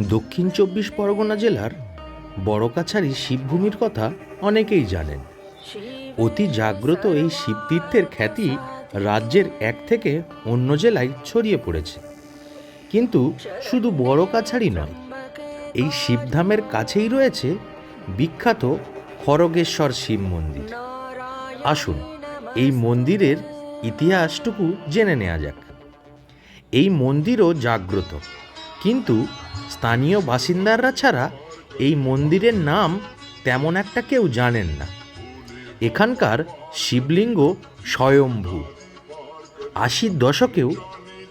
দক্ষিণ চব্বিশ পরগনা জেলার বড়কাছারি শিবভূমির কথা অনেকেই জানেন। অতি জাগ্রত এই শিবতীর্থের খ্যাতি রাজ্যের এক থেকে অন্য জেলায় ছড়িয়ে পড়েছে। কিন্তু শুধু বড় বড়কাছারি নয়, এই শিবধামের কাছেই রয়েছে বিখ্যাত খড়গেশ্বর শিব মন্দির। আসুন এই মন্দিরের ইতিহাসটুকু জেনে নেওয়া যাক। এই মন্দিরও জাগ্রত। কিন্তু স্থানীয় বাসিন্দারা ছাড়া এই মন্দিরের নাম তেমন একটা কেউ জানেন না। এখানকার শিবলিঙ্গ স্বয়ম্ভূ। আশির দশকেও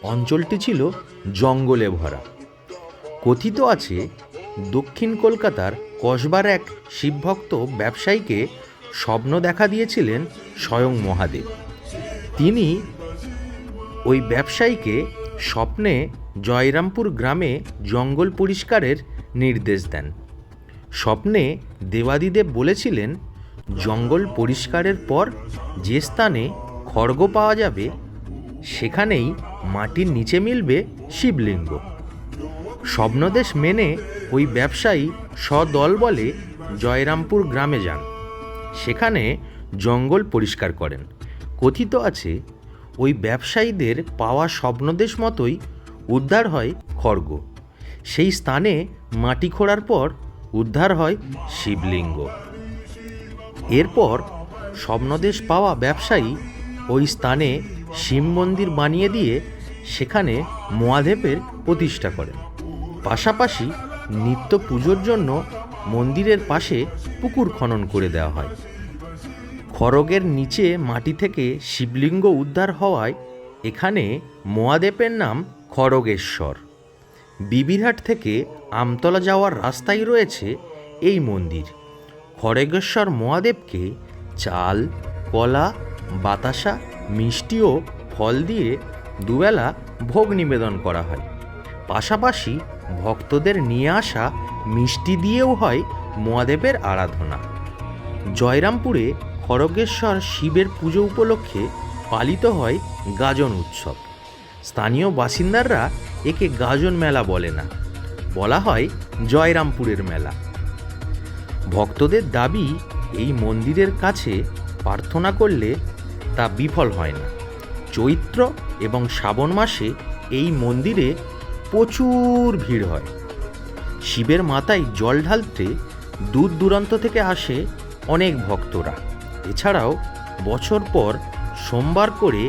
অঞ্চলটি ছিল জঙ্গলে ভরা। কথিত আছে, দক্ষিণ কলকাতার কসবার এক শিবভক্ত ব্যবসায়ীকে স্বপ্ন দেখা দিয়েছিলেন স্বয়ং মহাদেব। তিনি ওই ব্যবসায়ীকে স্বপ্নে জয়রামপুর গ্রামে জঙ্গল পরিষ্কারের নির্দেশ দেন। স্বপ্নে দেবাদিদেব বলেছিলেন, জঙ্গল পরিষ্কারের পর যে স্থানে খড়গ পাওয়া যাবে, সেখানেই মাটির নিচে মিলবে শিবলিঙ্গ। স্বপ্নদেশ মেনে ওই ব্যবসায়ী সদল বলে জয়রামপুর গ্রামে যান। সেখানে জঙ্গল পরিষ্কার করেন। কথিত আছে, ওই ব্যবসায়ীদের পাওয়া স্বপ্নদেশ মতোই উদ্ধার হয় খড়গ। সেই স্থানে মাটি খোঁড়ার পর উদ্ধার হয় শিবলিঙ্গ। এরপর স্বপ্নদেশ পাওয়া ব্যবসায়ী ওই স্থানে শিব মন্দির বানিয়ে দিয়ে সেখানে মহাদেবের প্রতিষ্ঠা করেন। পাশাপাশি নিত্য পুজোর জন্য মন্দিরের পাশে পুকুর খনন করে দেওয়া হয়। খড়গের নিচে মাটি থেকে শিবলিঙ্গ উদ্ধার হওয়ায় এখানে মহাদেবের নাম খড়গেশ্বর। বিবিরহাট থেকে আমতলা যাওয়ার রাস্তায় রয়েছে এই মন্দির। খড়গেশ্বর মহাদেবকে চাল, কলা, বাতাসা, মিষ্টি ও ফল দিয়ে দুবেলা ভোগ নিবেদন করা হয়। পাশাপাশি ভক্তদের নিয়ে আসা মিষ্টি দিয়েও হয় মহাদেবের আরাধনা। জয়রামপুরে খড়গেশ্বর শিবের পুজো উপলক্ষে পালিত হয় গাজন উৎসব। স্থানীয় বাসিন্দারা একে গাজন মেলা বলে না, বলা হয় জয়রামপুরের মেলা। ভক্তদের দাবি, এই মন্দিরের কাছে প্রার্থনা করলে তা বিফল হয় না। চৈত্র এবং শ্রাবণ মাসে এই মন্দিরে প্রচুর ভিড় হয়। শিবের মাথায় জল ঢালতে দূর দূরান্ত থেকে আসে অনেক ভক্তরা। এছাড়াও বছর পর সোমবার করে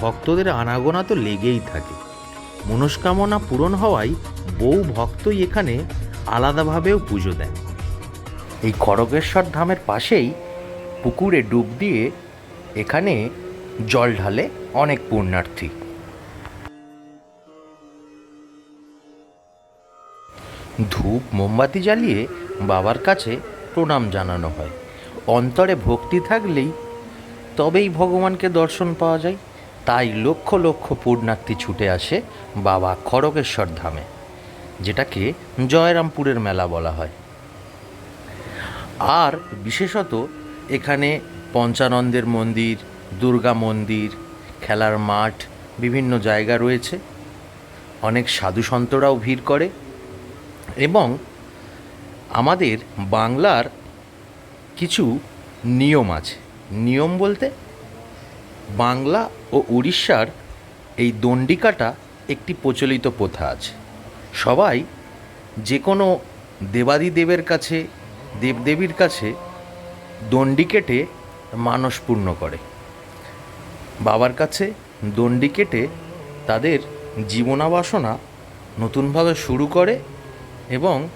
ভক্তদের আনাগোনা তো লেগেই থাকে। মনস্কামনা পূরণ হওয়ায় বহু ভক্তই এখানে আলাদাভাবেও পুজো দেন। এই খড়গেশ্বর ধামের পাশেই পুকুরে ডুব দিয়ে এখানে জল ঢালে অনেক পুণ্যার্থী। ধূপ, মোমবাতি জ্বালিয়ে বাবার কাছে প্রণাম জানানো হয়। অন্তরে ভক্তি থাকলেই তবেই ভগবানকে দর্শন পাওয়া যায়। তাই লক্ষ লক্ষ পুণ্যার্থী ছুটে আসে বাবা খড়গেশ্বর ধামে, যেটাকে জয়রামপুরের মেলা বলা হয়। আর বিশেষত এখানে পঞ্চানন্দের মন্দির, দুর্গা মন্দির, খেলার মাঠ, বিভিন্ন জায়গা রয়েছে। অনেক সাধু সন্তরাও ভিড় করে এবং আমাদের বাংলার কিছু নিয়ম আছে। নিয়ম বলতে বাংলা ও উড়িষ্যার এই দণ্ডিকাটা একটি প্রচলিত প্রথা আছে। সবাই যে কোনো দেবাদিদেবের কাছে, দেবদেবীর কাছে দণ্ডি কেটে মানস পূর্ণ করে। বাবার কাছে দণ্ডি কেটে তাদের জীবনাবাসনা নতুনভাবে শুরু করে এবং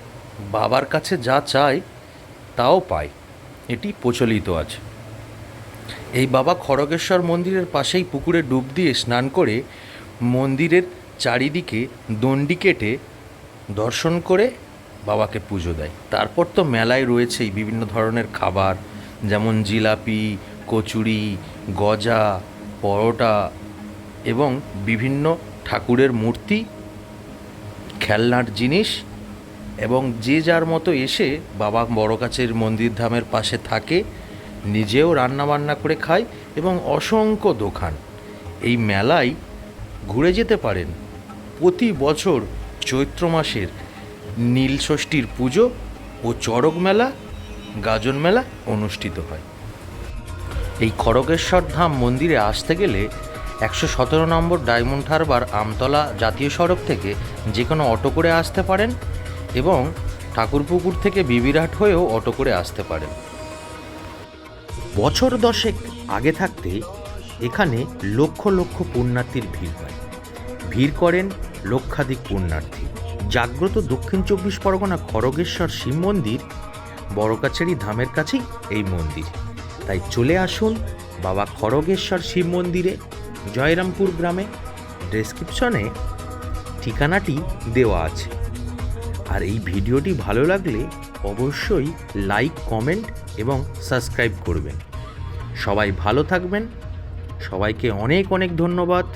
বাবার কাছে যা চায় তাও পায়। এটি প্রচলিত আছে। এই বাবা খড়গেশ্বর মন্দিরের পাশেই পুকুরে ডুব দিয়ে স্নান করে মন্দিরের চারিদিকে দণ্ডি কেটে দর্শন করে বাবাকে পুজো দেয়। তারপর তো মেলায় রয়েছেই বিভিন্ন ধরনের খাবার, যেমন জিলাপি, কচুরি, গজা, পরোটা এবং বিভিন্ন ঠাকুরের মূর্তি, খেলনার জিনিস এবং যে যার মতো এসে বাবা বড় কাছের মন্দির ধামের পাশে থাকে নিজেও রান্না বান্না করে খায় এবং অসংখ্য দোকান। এই মেলায় ঘুরে যেতে পারেন। প্রতি বছর চৈত্র মাসের নীলষষ্ঠীর পুজো ও চড়ক মেলা, গাজন মেলা অনুষ্ঠিত হয়। এই খড়গেশ্বর ধাম মন্দিরে আসতে গেলে একশো সতেরো নম্বর ডায়মন্ড হারবার আমতলা জাতীয় সড়ক থেকে যে কোনো অটো করে আসতে পারেন এবং ঠাকুরপুকুর থেকে বিবিরাট হয়েও অটো করে আসতে পারেন। বছর দশেক আগে থাকতে এখানে লক্ষ লক্ষ পুণ্যার্থীর ভিড় হয়। ভিড় করেন লক্ষাধিক পুণ্যার্থী। জাগ্রত দক্ষিণ চব্বিশ পরগনা খড়গেশ্বর শিব মন্দির, বড়কাছারি ধামের কাছেই এই মন্দির। তাই চলে আসুন বাবা খড়গেশ্বর শিব মন্দিরে, জয়রামপুর গ্রামে। ডেসক্রিপশনে ঠিকানাটি দেওয়া আছে। আর এই ভিডিওটি ভালো লাগলে অবশ্যই লাইক, কমেন্ট এবং সাবস্ক্রাইব করবেন। সবাই ভালো থাকবেন। সবাইকে অনেক অনেক ধন্যবাদ।